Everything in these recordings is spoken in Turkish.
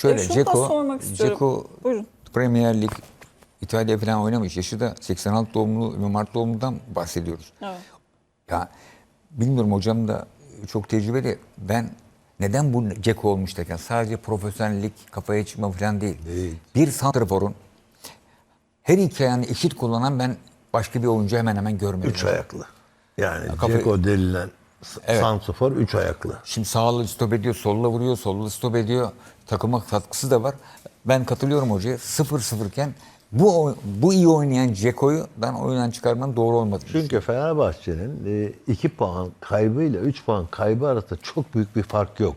Şöyle E, Ceko, sormak istiyorum. Ceko Buyurun. Premier Lig İtalya falan oynamış. Yaşı da 86 doğumlu ve Mart doğumludan bahsediyoruz. Evet. Ya bilmiyorum hocam da çok tecrübeli. Ben neden bu Ceko olmuş derken sadece profesyonellik, kafaya çıkma falan değil. Değil. Bir santraforun her iki ayağını eşit kullanan ben başka bir oyuncu hemen hemen görmedim. Üç ayaklı. Yani kafa- Ceko denilen Evet. santrfor üç ayaklı. Şimdi sağlı stop ediyor, solla vuruyor, solla stop ediyor. Takıma katkısı da var. Ben katılıyorum hocaya. 0-0 iken bu bu iyi oynayan Ceko'yu ben oyundan çıkarmanın doğru olmadığını Çünkü Fenerbahçe'nin 2 puan kaybıyla 3 puan kaybı arasında çok büyük bir fark yok.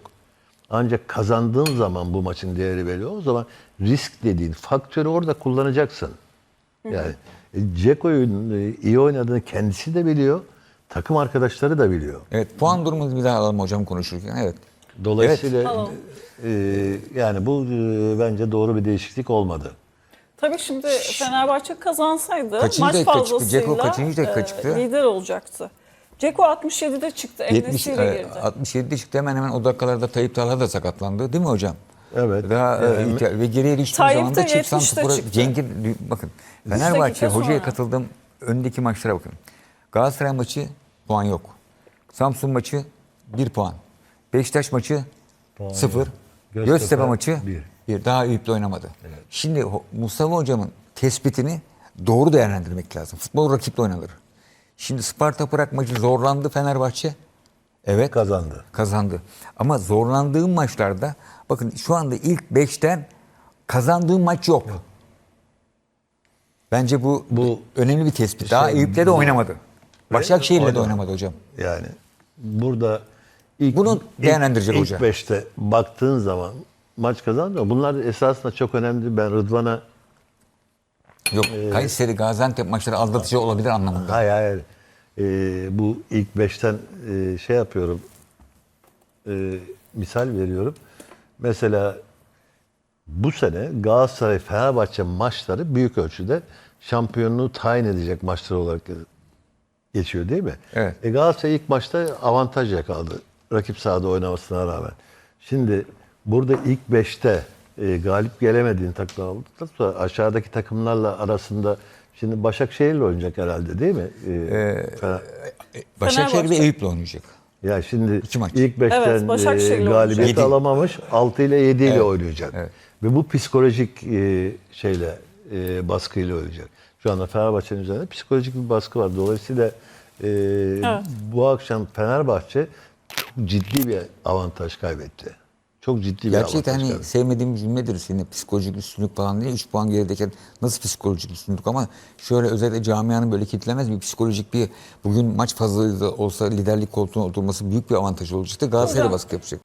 Ancak kazandığın zaman bu maçın değeri belli. O zaman risk dediğin faktörü orada kullanacaksın. Yani e, Ceko'nun e, iyi oynadığını kendisi de biliyor. Takım arkadaşları da biliyor. Evet puan durumunu bir daha alalım hocam konuşurken. Evet. Dolayısıyla Tamam. e, yani bu e, bence doğru bir değişiklik olmadı. Tabii şimdi Fenerbahçe kazansaydı Kaçıncı maç dakika çıktı? fazlasıyla Ceko kaçıncı dakika e, çıktı? lider olacaktı. Ceko 67'de çıktı. 70 Enes'iyle e, girdi. 67'de çıktı hemen hemen o dakikalarda Tayyip Talha da sakatlandı değil mi hocam? Evet. Daha e, ve geriye düştüğü Tayyip zaman de da çift 70'te santrfora çıktı. Cenk'in bakın Fenerbahçe dakika hocaya sonra. katıldığım öndeki maçlara bakın. Galatasaray maçı puan yok. Samsun maçı 1 puan. Beşiktaş maçı 0. yok. Göztepe, Göztepe maçı bir. 1. Daha Eyüp'le oynamadı. Şimdi ho- Mustafa hocamın tespitini doğru değerlendirmek lazım. Futbol rakiple oynanır. Şimdi Sparta Prag maçı zorlandı Fenerbahçe. Evet Kazandı. kazandı. Ama zorlandığım maçlarda bakın şu anda ilk 5'ten kazandığım maç yok. Bence bu, Bu- önemli bir tespit. Daha Şey, Eyüp'le de bu- oynamadı. Başakşehir'le de oynamadı hocam. Yani burada ilk, Bunu değerlendirecek ilk, hoca. İlk beşte baktığın zaman maç kazandı. Bunlar esasında çok önemli. Ben Rıdvan'a Yok Kayseri, Gaziantep maçları aldatıcı olabilir anlamında. hayır hayır Ee, bu ilk beşten e, şey yapıyorum e, misal veriyorum. Mesela bu sene Galatasaray Fenerbahçe maçları büyük ölçüde şampiyonluğu tayin edecek maçlar olarak geçiyor değil mi? Evet. E Galatasaray ilk maçta avantaj yakaladı. Rakip sahada oynamasına rağmen. Şimdi burada ilk 5'te e, galip gelemediğin takımlar olduktan sonra aşağıdaki takımlarla arasında şimdi Başakşehir'le oynayacak herhalde değil mi? E, Fener- Başakşehir ve. Eyüp'le oynayacak. ya şimdi İki maç. ilk 5'ten Evet, Başakşehir'le galibiyet alamamış 6 ile 7 ile oynayacak. evet. Ve bu psikolojik e, şeyle e, baskıyla oynayacak. Şu anda Fenerbahçe'nin üzerinde psikolojik bir baskı var. Dolayısıyla e, bu akşam Fenerbahçe çok ciddi bir avantaj kaybetti. Çok ciddi bir Gerçekten avantaj hani kaybetti. sevmediğim bir cümledir senin psikolojik üstünlük falan değil. 3 puan gerideyken nasıl psikolojik üstünlük ama şöyle özellikle camianın böyle kitlemez bir psikolojik bir bugün maç fazlalığı da olsa liderlik koltuğuna oturması büyük bir avantaj olacaktı. Galatasaray'a baskı yapacak.